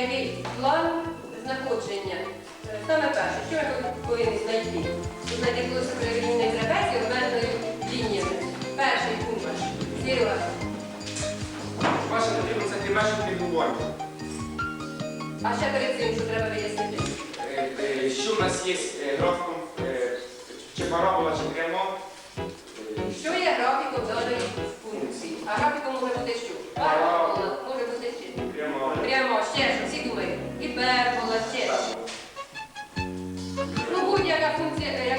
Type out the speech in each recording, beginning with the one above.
який план знаходження. Е, Саме перше, що ми повинні знайти? Знайти площу перелінійної трапеції обмеженою лініями. Перший пункт ваш. Зірва. Ваше потрібно це межі тренування. А ще перед цим, що треба вияснити? Е, е, Що в нас є графіком, чи парабола, чи прямо? Прямо. Прямо ще ж, всі думають. Гіпербола, ще ж. Ну, будь-яка функція, е,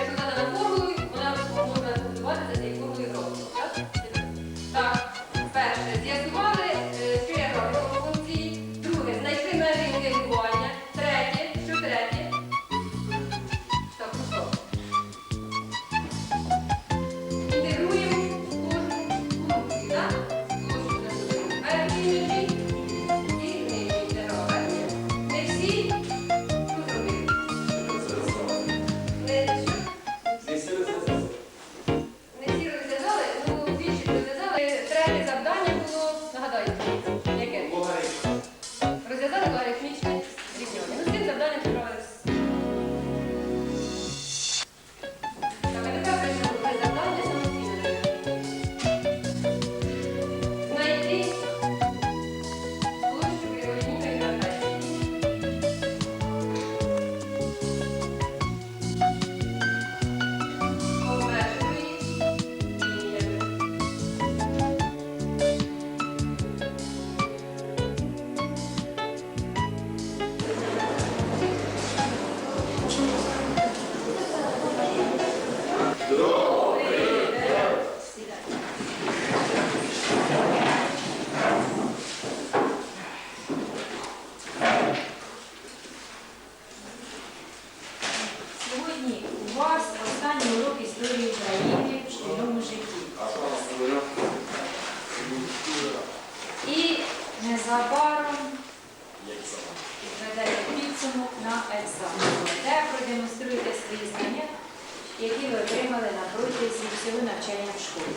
на екзамен, де продемонструєте свої знання, які ви отримали на протязі всього навчання в школі.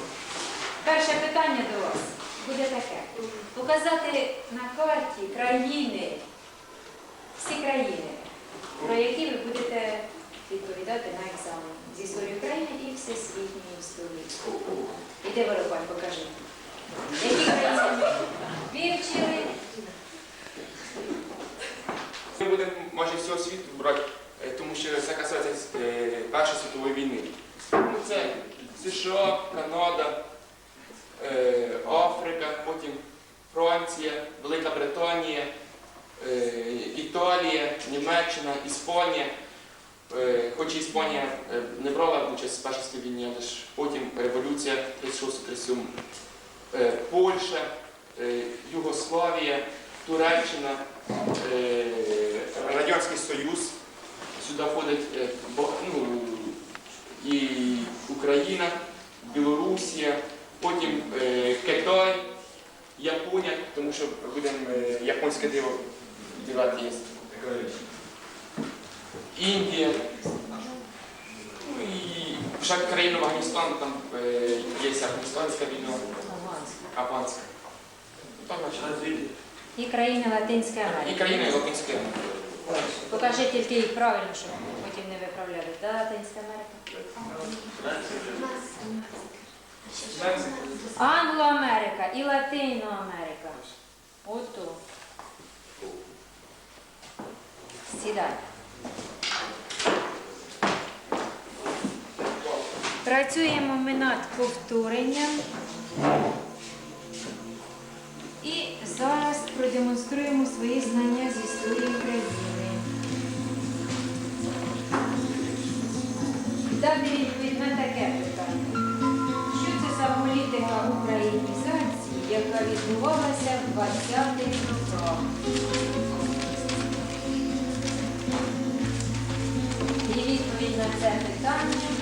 Перше питання до вас буде таке. Показати на карті країни, всі країни, про які ви будете відповідати на екзамен з історії України і всесвітньої історії. Іде Воропань, покажи. Які країни вивчили? Ми будемо майже всього світу брати, е, тому що це касається е, Першої світової війни. Ну, це США, Канада, е, Африка, потім Франція, Велика Британія, Італія, Німеччина, Іспанія. Хоч Іспанія не брала участь в Першій світовій війні, але ж потім революція 36-37. Е, Польща, Югославія, Туреччина, Радянський Союз. Сюди входить е, ну, і Україна, Білорусія, потім е, Китай, Японія, тому що будемо е, японське диво дівати є. Індія. Ну і ще країна Афганістан, там е, є афганістанська війна, афганська. Ну, Там, І країни Латинської і Америки. країни Латинської Америки. Покажи тільки їх правильно, щоб потім не виправляли. Да, Латинська Америка? Англоамерика і Латиноамерика. Ото. Сідай. Працюємо ми над повторенням. І зараз продемонструємо свої знання з історії України. Дати відповідь на таке питання. Що це за політика українізації, яка відбувалася в 20-х роках? І відповідь на це питання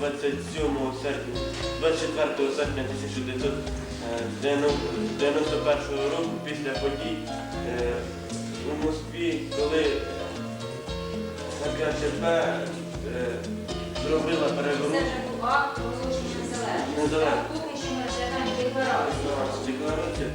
27 серпня, 24 серпня 1991 е, року після подій е, у Москві, коли КЧП е, зробила переворот. Це вже була озвучення незалежність. Поки що ми вже там декларацію.